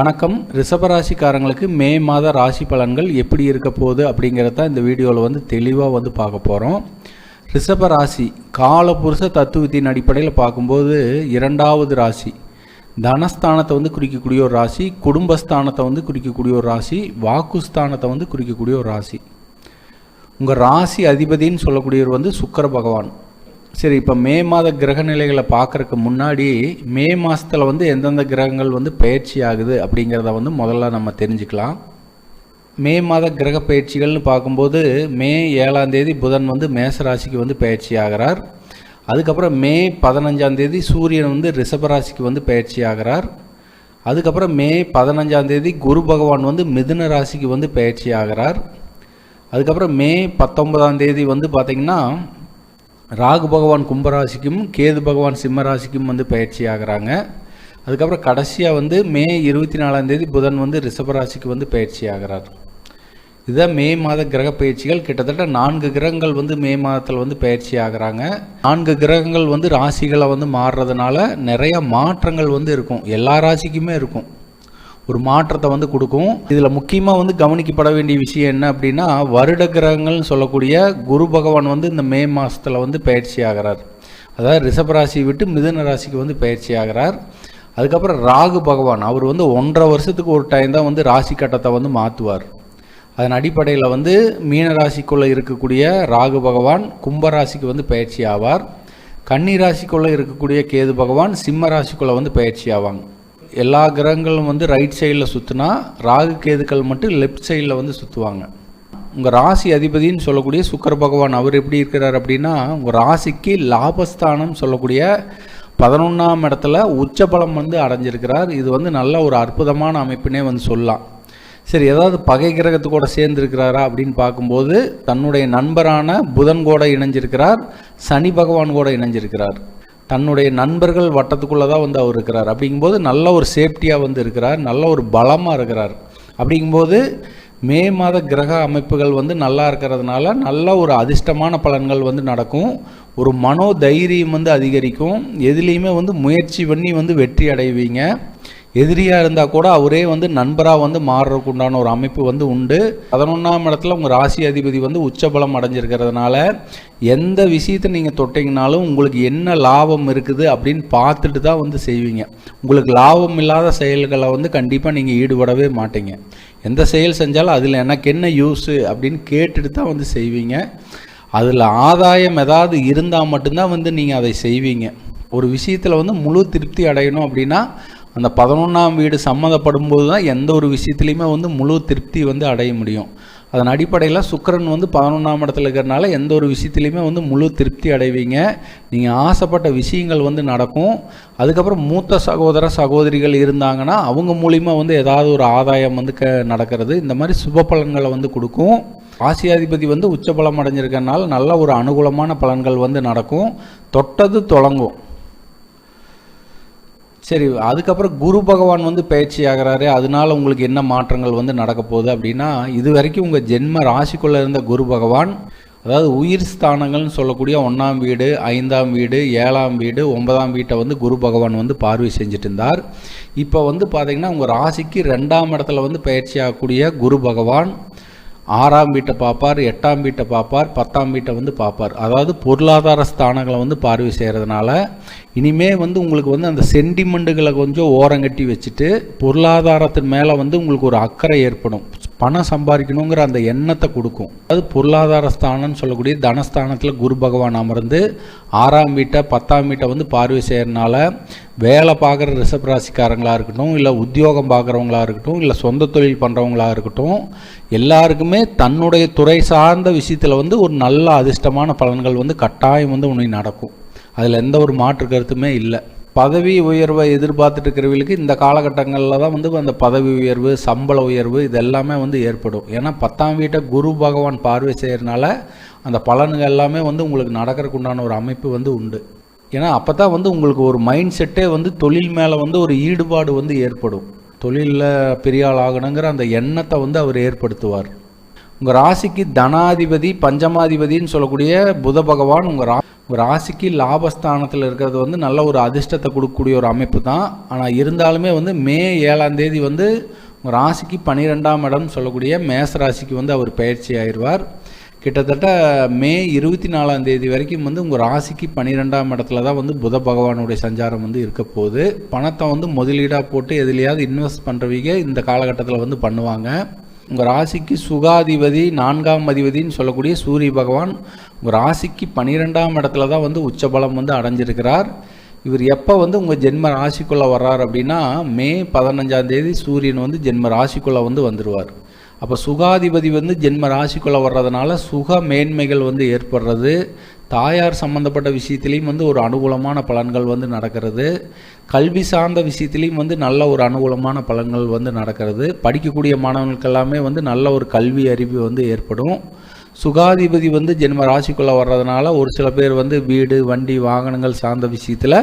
வணக்கம். ரிஷபராசிக்காரங்களுக்கு மே மாத ராசி பலன்கள் எப்படி இருக்க போகுது அப்படிங்கிறத இந்த வீடியோவில் வந்து தெளிவாக வந்து பார்க்க போகிறோம் ரிஷபராசி காலபுருஷ தத்துவத்தின் அடிப்படையில் பார்க்கும்போது இரண்டாவது ராசி. தனஸ்தானத்தை வந்து குறிக்கக்கூடிய ஒரு ராசி குடும்பஸ்தானத்தை வந்து குறிக்கக்கூடிய ஒரு ராசி வாக்குஸ்தானத்தை வந்து குறிக்கக்கூடிய ஒரு ராசி. உங்கள் ராசி அதிபதின்னு சொல்லக்கூடியவர் வந்து சுக்கர பகவான். சரி இப்போ மே மாத கிரக நிலைகளை பார்க்குறக்கு முன்னாடி மே மாதத்தில் வந்து எந்தெந்த கிரகங்கள் வந்து பயிற்சி ஆகுது அப்படிங்கிறத வந்து முதல்ல நம்ம தெரிஞ்சுக்கலாம். மே மாத கிரக பயிற்சிகள்னு பார்க்கும்போது மே ஏழாம் தேதி புதன் வந்து மேச ராசிக்கு வந்து பயிற்சி ஆகிறார். அதுக்கப்புறம் மே பதினஞ்சாம் தேதி சூரியன் வந்து ரிஷபராசிக்கு வந்து பயிற்சி ஆகிறார். அதுக்கப்புறம் மே பதினஞ்சாம் தேதி குரு பகவான் வந்து மிதுன ராசிக்கு வந்து பயிற்சி ஆகிறார். அதுக்கப்புறம் மே பத்தொன்பதாம் தேதி வந்து பார்த்திங்கன்னா ராகு பகவான் கும்பராசிக்கும் கேது பகவான் சிம்மராசிக்கும் வந்து பயிற்சி ஆகிறாங்க அதுக்கப்புறம் கடைசியாக வந்து மே இருபத்தி நாலாம் தேதி புதன் வந்து ரிஷபராசிக்கு வந்து பயிற்சி ஆகிறார் இதுதான் மே மாத கிரக பயிற்சிகள். கிட்டத்தட்ட நான்கு கிரகங்கள் வந்து மே மாதத்தில் வந்து பயிற்சி ஆகிறாங்க நான்கு கிரகங்கள் வந்து ராசிகளை வந்து மாறுறதுனால நிறைய மாற்றங்கள் வந்து இருக்கும். எல்லா ராசிக்குமே இருக்கும். ஒரு மாற்றத்தை வந்து கொடுக்கும். இதில் முக்கியமாக வந்து கவனிக்கப்பட வேண்டிய விஷயம் என்ன அப்படின்னா வருட கிரகங்கள்னு சொல்லக்கூடிய குரு பகவான் வந்து இந்த மே மாதத்தில் வந்து பயிற்சி ஆகிறார். அதாவது ரிஷபராசி விட்டு மிதுன ராசிக்கு வந்து பயிற்சி ஆகிறார். அதுக்கப்புறம் ராகு பகவான் அவர் வந்து ஒன்றரை வருஷத்துக்கு ஒரு டைம் தான் வந்து ராசி கட்டத்தை வந்து மாற்றுவார் அதன் அடிப்படையில் வந்து மீன ராசிக்குள்ளே இருக்கக்கூடிய ராகு பகவான் கும்ப ராசிக்கு வந்து பயிற்சி ஆவார். கன்னி ராசிக்குள்ளே இருக்கக்கூடிய கேது பகவான் சிம்ம ராசிக்குள்ளே வந்து பயிற்சி ஆவாங்க. எல்லா கிரகங்களும் வந்து ரைட் சைடில் சுற்றினா ராகு கேதுக்கள் மட்டும் லெஃப்ட் சைடில் வந்து சுற்றுவாங்க உங்கள் ராசி அதிபதின்னு சொல்லக்கூடிய சுக்கர பகவான் அவர் எப்படி இருக்கிறார் அப்படின்னா உங்கள் ராசிக்கு லாபஸ்தானம் சொல்லக்கூடிய பதினொன்றாம் இடத்துல உச்சபலம் வந்து அடைஞ்சிருக்கிறார். இது வந்து நல்ல ஒரு அற்புதமான அமைப்புனே வந்து சொல்லலாம். சரி ஏதாவது பகை கிரகத்து கூட சேர்ந்துருக்கிறாரா அப்படின்னு பார்க்கும்போது தன்னுடைய நண்பரான புதன் கூட இணைஞ்சிருக்கிறார் சனி பகவான் கூட இணைஞ்சிருக்கிறார். தன்னுடைய நண்பர்கள் வட்டத்துக்குள்ளே தான் வந்து அவர் இருக்கிறார். அப்படிங்கும்போது நல்ல ஒரு சேஃப்டியாக வந்து இருக்கிறார். நல்ல ஒரு பலமாக இருக்கிறார். அப்படிங்கும்போது மே மாத கிரக அமைப்புகள் வந்து நல்லா இருக்கிறதுனால நல்ல ஒரு அதிர்ஷ்டமான பலன்கள் வந்து நடக்கும். ஒரு மனோ தைரியம் வந்து அதிகரிக்கும். எதுலேயுமே வந்து முயற்சி பண்ணி வந்து வெற்றி அடைவீங்க. எதிரியாக இருந்தால் கூட அவரே வந்து நண்பராக வந்து மாறுறதுக்கு உண்டான ஒரு அமைப்பு வந்து உண்டு. பதினொன்றாம் இடத்துல உங்கள் ராசி அதிபதி வந்து உச்சபலம் அடைஞ்சிருக்கிறதுனால எந்த விஷயத்தை நீங்கள் தொட்டிங்கனாலும் உங்களுக்கு என்ன லாபம் இருக்குது அப்படின்னு பார்த்துட்டு தான் வந்து செய்வீங்க. உங்களுக்கு லாபம் இல்லாத செயல்களை வந்து கண்டிப்பாக நீங்கள் ஈடுபடவே மாட்டீங்க. எந்த செயல் செஞ்சாலும் அதில் எனக்கு என்ன யூஸு அப்படின்னு கேட்டுட்டு தான் வந்து செய்வீங்க. அதில் ஆதாயம் ஏதாவது இருந்தால் மட்டும்தான் வந்து நீங்கள் அதை செய்வீங்க. ஒரு விஷயத்தில் வந்து முழு திருப்தி அடையணும் அப்படின்னா அந்த பதினொன்றாம் வீடு சம்மந்தப்படும் போது தான் எந்த ஒரு விஷயத்துலையுமே வந்து முழு திருப்தி வந்து அடைய முடியும். அதன் அடிப்படையில் சுக்கரன் வந்து பதினொன்றாம் இடத்துல இருக்கிறனால எந்த ஒரு விஷயத்துலையுமே வந்து முழு திருப்தி அடைவீங்க. நீங்கள் ஆசைப்பட்ட விஷயங்கள் வந்து நடக்கும். அதுக்கப்புறம் மூத்த சகோதர சகோதரிகள் இருந்தாங்கன்னா அவங்க மூலிமா வந்து ஏதாவது ஒரு ஆதாயம் வந்து க நடக்கிறது. இந்த மாதிரி சுப பலன்களை வந்து கொடுக்கும். ஆசியாதிபதி வந்து உச்சபலம் அடைஞ்சிருக்கனால நல்ல ஒரு அனுகூலமான பலன்கள் வந்து நடக்கும். தொட்டது தொடங்கும். சரி அதுக்கப்புறம் குரு பகவான் வந்து பயிற்சி ஆகிறாரு. அதனால உங்களுக்கு என்ன மாற்றங்கள் வந்து நடக்க போகுது அப்படின்னா இது வரைக்கும் உங்கள் ஜென்ம ராசிக்குள்ளே இருந்த குரு பகவான் அதாவது உயிர் ஸ்தானங்கள்னு சொல்லக்கூடிய ஒன்றாம் வீடு ஐந்தாம் வீடு ஏழாம் வீடு ஒன்பதாம் வீட்டை வந்து குரு பகவான் வந்து பார்வை செஞ்சுட்டு இருந்தார். இப்போ வந்து பார்த்திங்கன்னா உங்கள் ராசிக்கு ரெண்டாம் இடத்துல வந்து பயிற்சி ஆகக்கூடிய குரு பகவான் ஆறாம் வீட்டை பார்ப்பார் எட்டாம் வீட்டை பார்ப்பார் பத்தாம் வீட்டை வந்து பார்ப்பார். அதாவது பொருளாதார ஸ்தானங்களை வந்து பார்வை செய்கிறதுனால இனிமே வந்து உங்களுக்கு வந்து அந்த சென்டிமெண்ட்டுகளை கொஞ்சம் ஓரங்கட்டி வச்சுட்டு பொருளாதாரத்தின் மேலே வந்து உங்களுக்கு ஒரு அக்கறை ஏற்படும். பணம் சம்பாதிக்கணுங்கிற அந்த எண்ணத்தை கொடுக்கும். அது பொருளாதார ஸ்தானம்னு சொல்லக்கூடிய தனஸ்தானத்தில் குரு பகவான் அமர்ந்து ஆறாம் வீட்டை பத்தாம் வீட்டை வந்து பார்வை செய்கிறனால வேலை பார்க்குற ரிஷபராசிக்காரங்களாக இருக்கட்டும் இல்லை உத்தியோகம் பார்க்குறவங்களா இருக்கட்டும் இல்லை சொந்த தொழில் பண்ணுறவங்களாக இருக்கட்டும் எல்லாருக்குமே தன்னுடைய துறை சார்ந்த விஷயத்தில் வந்து ஒரு நல்ல அதிர்ஷ்டமான பலன்கள் வந்து கட்டாயம் வந்து உனக்கு நடக்கும். அதில் எந்த ஒரு மாற்று கருத்துமே இல்லை. பதவி உயர்வை எதிர்பார்த்துட்டு இருக்கிறவங்களுக்கு இந்த காலகட்டங்களில் தான் வந்து அந்த பதவி உயர்வு சம்பள உயர்வு இது எல்லாமே வந்து ஏற்படும். ஏன்னா பத்தாம் வீட்டை குரு பகவான் பார்வை செய்கிறனால அந்த பலன்கள் எல்லாமே வந்து உங்களுக்கு நடக்கிறதுக்கு உண்டான ஒரு அமைப்பு வந்து உண்டு. ஏன்னா அப்போ தான் வந்து உங்களுக்கு ஒரு மைண்ட் செட்டே வந்து தொழில் மேலே வந்து ஒரு ஈடுபாடு வந்து ஏற்படும். தொழிலில் பெரிய ஆள் ஆகணுங்கிற அந்த எண்ணத்தை வந்து அவர் ஏற்படுத்துவார். உங்கள் ராசிக்கு தனாதிபதி பஞ்சமாதிபதின்னு சொல்லக்கூடிய புத பகவான் உங்கள் ரா ராசிக்கு லாபஸ்தானத்தில் இருக்கிறது வந்து நல்ல ஒரு அதிர்ஷ்டத்தை கொடுக்கக்கூடிய ஒரு அமைப்பு தான். ஆனால் இருந்தாலுமே வந்து மே ஏழாம் தேதி வந்து ராசிக்கு பன்னிரெண்டாம் இடம் சொல்லக்கூடிய மேச ராசிக்கு வந்து அவர் பயிற்சி ஆயிடுவார். கிட்டத்தட்ட மே இருபத்தி நாலாம் தேதி வரைக்கும் வந்து உங்கள் ராசிக்கு பன்னிரெண்டாம் இடத்துல தான் வந்து புத பகவானுடைய சஞ்சாரம் வந்து இருக்க போகுது. பணத்தை வந்து முதலீடாக போட்டு எதுலையாவது இன்வெஸ்ட் பண்ணுறவங்க இந்த காலகட்டத்தில் வந்து பண்ணுவாங்க. உங்கள் ராசிக்கு சுகாதிபதி நான்காம் அதிபதின்னு சொல்லக்கூடிய சூரிய பகவான் உங்கள் ராசிக்கு பன்னிரெண்டாம் இடத்துல தான் வந்து உச்சபலம் வந்து அடைஞ்சிருக்கிறார். இவர் எப்போ வந்து உங்கள் ஜென்ம ராசிக்குள்ளே வர்றார் அப்படின்னா மே பதினஞ்சாம் தேதி சூரியன் வந்து ஜென்ம ராசிக்குள்ளே வந்து வந்துடுவார் அப்போ சுகாதிபதி வந்து ஜென்ம ராசிக்குள்ளே வர்றதுனால சுக மேன்மைகள் வந்து ஏற்படுறது. தாயார் சம்மந்தப்பட்ட விஷயத்திலையும் வந்து ஒரு அனுகூலமான பலன்கள் வந்து நடக்கிறது. கல்வி சார்ந்த விஷயத்திலையும் வந்து நல்ல ஒரு அனுகூலமான பலன்கள் வந்து நடக்கிறது. படிக்கக்கூடிய மாணவர்களுக்கு எல்லாமே வந்து நல்ல ஒரு கல்வி அறிவு வந்து ஏற்படும். சுகாதிபதி வந்து ஜென்ம ராசிக்குள்ளே வர்றதுனால ஒரு சில பேர் வந்து வீடு வண்டி வாகனங்கள் சார்ந்த விஷயத்தில்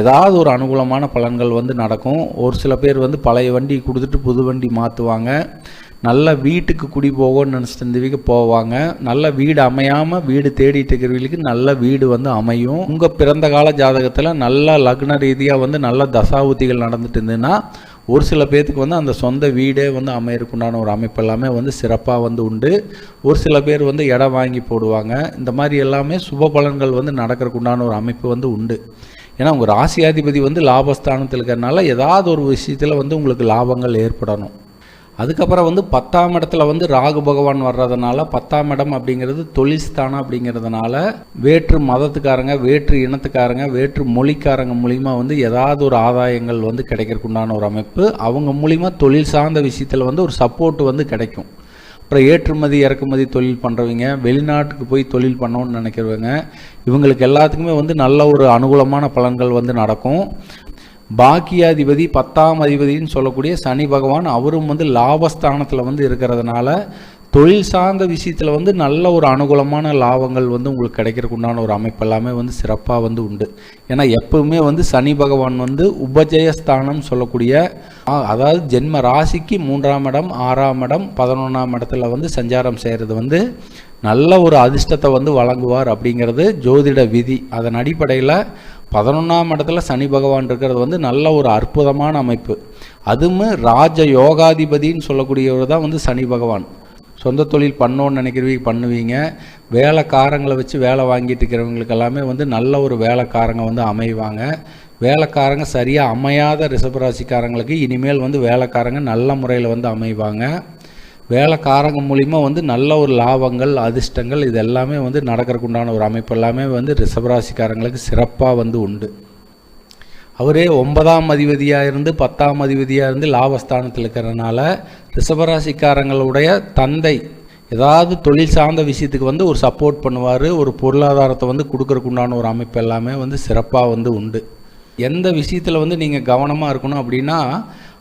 ஏதாவது ஒரு அனுகூலமான பலன்கள் வந்து நடக்கும். ஒரு சில பேர் வந்து பழைய வண்டி கொடுத்துட்டு புது வண்டி மாற்றுவாங்க நல்ல வீட்டுக்கு குடி போகணும்னு நினச்சிட்டு இருந்தவங்க போவாங்க. நல்ல வீடு அமையாமல் வீடு தேடிட்டு இருக்கிறவங்களுக்கு நல்ல வீடு வந்து அமையும். உங்கள் பிறந்த கால ஜாதகத்தில் நல்ல லக்ன ரீதியாக வந்து நல்ல தசாபுத்திகள் நடந்துட்டு இருந்ததுன்னா ஒரு சில பேர்த்துக்கு வந்து அந்த சொந்த வீடே வந்து அமையறக்குண்டான ஒரு அமைப்பு எல்லாமே வந்து சிறப்பாக வந்து உண்டு. ஒரு சில பேர் வந்து இடம் வாங்கி போடுவாங்க. இந்த மாதிரி எல்லாமே சுப பலன்கள் வந்து நடக்கிறக்குண்டான ஒரு அமைப்பு வந்து உண்டு. ஏன்னா உங்கள் ராசியாதிபதி வந்து லாபஸ்தானத்தில் இருக்கிறனால ஏதாவது ஒரு விஷயத்தில் வந்து உங்களுக்கு லாபங்கள் ஏற்படணும். அதுக்கப்புறம் வந்து பத்தாம் இடத்துல வந்து ராகு பகவான் வர்றதுனால பத்தாம் இடம் அப்படிங்கிறது தொழில் ஸ்தானம் அப்படிங்கிறதுனால வேற்று மதத்துக்காரங்க வேற்று இனத்துக்காரங்க வேற்று மொழிக்காரங்க மூலிமா வந்து ஏதாவது ஒரு ஆதாயங்கள் வந்து கிடைக்கிறதுக்குண்டான ஒரு அமைப்பு. அவங்க மூலிமா தொழில் சார்ந்த விஷயத்தில் வந்து ஒரு சப்போர்ட் வந்து கிடைக்கும். அப்புறம் ஏற்றுமதி இறக்குமதி தொழில் பண்ணுறவங்க வெளிநாட்டுக்கு போய் தொழில் பண்ணணும்னு நினைக்கிறவங்க இவங்களுக்கு எல்லாத்துக்குமே வந்து நல்ல ஒரு அனுகூலமான பலன்கள் வந்து நடக்கும். பாக்கியாதிபதி பத்தாம் அதிபதினு சொல்லக்கூடிய சனி பகவான் அவரும் வந்து லாபஸ்தானத்தில் வந்து இருக்கிறதுனால தொழில் சார்ந்த விஷயத்தில் வந்து நல்ல ஒரு அனுகூலமான லாபங்கள் வந்து உங்களுக்கு கிடைக்கிறதுக்கு உண்டான ஒரு அமைப்பு எல்லாமே வந்து சிறப்பாக வந்து உண்டு. ஏன்னா எப்பவுமே வந்து சனி பகவான் வந்து உபஜயஸ்தானம் சொல்லக்கூடிய அதாவது ஜென்ம ராசிக்கு மூன்றாம் இடம் ஆறாம் இடம் பதினொன்றாம் இடத்துல வந்து சஞ்சாரம் செய்கிறது வந்து நல்ல ஒரு அதிர்ஷ்டத்தை வந்து வழங்குவார் அப்படிங்கிறது ஜோதிட விதி. அதன் அடிப்படையில் பதினொன்றாம் இடத்துல சனி பகவான் இருக்கிறது வந்து நல்ல ஒரு அற்புதமான அமைப்பு. அதுவும் ராஜ யோகாதிபதின்னு சொல்லக்கூடியவர் தான் வந்து சனி பகவான். சொந்த தொழில் பண்ணோன்னு நினைக்கிறவங்க பண்ணுவீங்க. வேலைக்காரங்களை வச்சு வேலை வாங்கிட்டு இருக்கிறவங்களுக்கு எல்லாமே வந்து நல்ல ஒரு வேலைக்காரங்க வந்து அமைவாங்க. வேலைக்காரங்க சரியாக அமையாத ரிசபராசிக்காரங்களுக்கு இனிமேல் வந்து வேலைக்காரங்க நல்ல முறையில் வந்து அமைவாங்க. வேலைக்காரங்க மூலிமா வந்து நல்ல ஒரு லாபங்கள் அதிர்ஷ்டங்கள் இது எல்லாமே வந்து நடக்கிறதுக்கு உண்டான ஒரு அமைப்பு எல்லாமே வந்து ரிஷபராசிக்காரங்களுக்கு சிறப்பாக வந்து உண்டு. அவரே ஒன்பதாம் அதிபதியாக இருந்து பத்தாம் அதிபதியாக இருந்து லாபஸ்தானத்தில் இருக்கிறதுனால ரிஷபராசிக்காரங்களுடைய தந்தை ஏதாவது தொழில் சார்ந்த விஷயத்துக்கு வந்து ஒரு சப்போர்ட் பண்ணுவார் ஒரு பொருளாதாரத்தை வந்து கொடுக்கறதுக்கு உண்டான ஒரு அமைப்பு எல்லாமே வந்து சிறப்பாக வந்து உண்டு. எந்த விஷயத்தில் வந்து நீங்கள் கவனமாக இருக்கணும் அப்படின்னா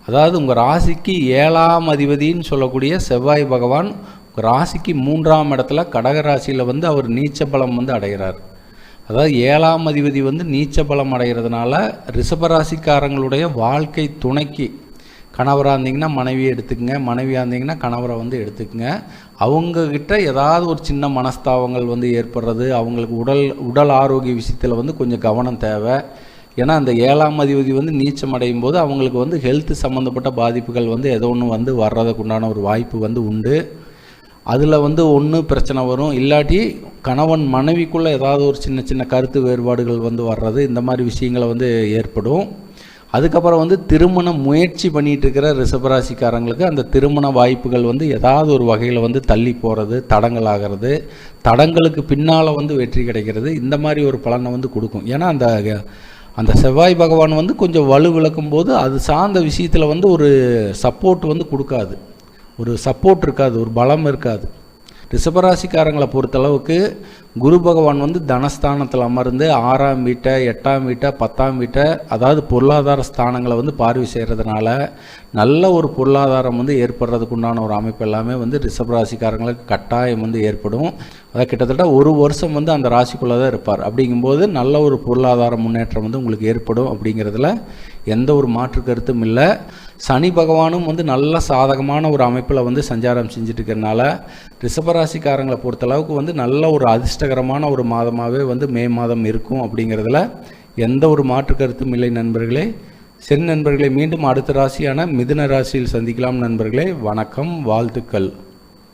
அதாவது உங்கள் ராசிக்கு ஏழாம் அதிபதின்னு சொல்லக்கூடிய செவ்வாய் பகவான் உங்கள் ராசிக்கு மூன்றாம் இடத்துல கடக ராசியில் வந்து அவர் நீச்ச பலம் வந்து அடைகிறார். அதாவது ஏழாம் அதிபதி வந்து நீச்ச பலம் அடைகிறதுனால ரிஷபராசிக்காரங்களுடைய வாழ்க்கை துணைக்கு கணவராக இருந்தீங்கன்னா மனைவியை எடுத்துக்கங்க மனைவியாக இருந்தீங்கன்னா கணவரை வந்து எடுத்துக்கங்க. அவங்கக்கிட்ட ஏதாவது ஒரு சின்ன மனஸ்தாபங்கள் வந்து ஏற்படுறது அவங்களுக்கு உடல் உடல் ஆரோக்கிய விஷயத்தில் வந்து கொஞ்சம் கவனம் தேவை. ஏன்னா அந்த ஏழாம் அதிபதி வந்து நீச்சம் அடையும் போது அவங்களுக்கு வந்து ஹெல்த் சம்மந்தப்பட்ட பாதிப்புகள் வந்து ஏதோ ஒன்று வந்து வர்றதுக்கு உண்டான ஒரு வாய்ப்பு வந்து உண்டு. அதில் வந்து ஒன்று பிரச்சனை வரும். இல்லாட்டி கணவன் மனைவிக்குள்ளே ஏதாவது ஒரு சின்ன சின்ன கருத்து வேறுபாடுகள் வந்து வர்றது இந்த மாதிரி விஷயங்களை வந்து ஏற்படும். அதுக்கப்புறம் வந்து திருமண முயற்சி பண்ணிகிட்டு இருக்கிற ரிஷபராசிக்காரங்களுக்கு அந்த திருமண வாய்ப்புகள் வந்து ஏதாவது ஒரு வகையில் வந்து தள்ளி போகிறது தடங்கள் ஆகிறது தடங்களுக்கு பின்னால் வந்து வெற்றி கிடைக்கிறது இந்த மாதிரி ஒரு பலனை வந்து கொடுக்கும். ஏன்னா அந்த அந்த செவ்வாய் பகவான் வந்து கொஞ்சம் வலு விளக்கும் போது அது சார்ந்த விஷயத்தில் வந்து ஒரு சப்போர்ட் வந்து கொடுக்காது. ஒரு சப்போர்ட் இருக்காது ஒரு பலம் இருக்காது. ரிஷபராசிக்காரங்களை பொறுத்தளவுக்கு குரு பகவான் வந்து தனஸ்தானத்தில் அமர்ந்து ஆறாம் வீட்டை எட்டாம் வீட்டை பத்தாம் வீட்டை அதாவது பொருளாதார ஸ்தானங்களை வந்து பார்வை செய்கிறதுனால நல்ல ஒரு பொருளாதாரம் வந்து ஏற்படுறதுக்கு உண்டான ஒரு அமைப்பு எல்லாமே வந்து ரிஷபராசிக்காரங்களுக்கு கட்டாயம் வந்து ஏற்படும். அதாவது கிட்டத்தட்ட ஒரு வருஷம் வந்து அந்த ராசிக்குள்ளே தான் இருப்பார். அப்படிங்கும்போது நல்ல ஒரு பொருளாதார முன்னேற்றம் வந்து உங்களுக்கு ஏற்படும் அப்படிங்கிறதுல எந்த ஒரு மாற்று கருத்தும் இல்லை. சனி பகவானும் வந்து நல்ல சாதகமான ஒரு அமைப்பில் வந்து சஞ்சாரம் செஞ்சுட்டு இருக்கிறனால ரிஷபராசிக்காரங்களை பொறுத்தளவுக்கு வந்து நல்ல ஒரு அதிர்ஷ்டகரமான ஒரு மாதமாகவே வந்து மே மாதம் இருக்கும் அப்படிங்கிறதுல எந்த ஒரு மாற்று கருத்தும் இல்லை நண்பர்களே. சரி நண்பர்களை மீண்டும் அடுத்த ராசியான மிதுன ராசியில் சந்திக்கலாம் நண்பர்களே. வணக்கம் வாழ்த்துக்கள்.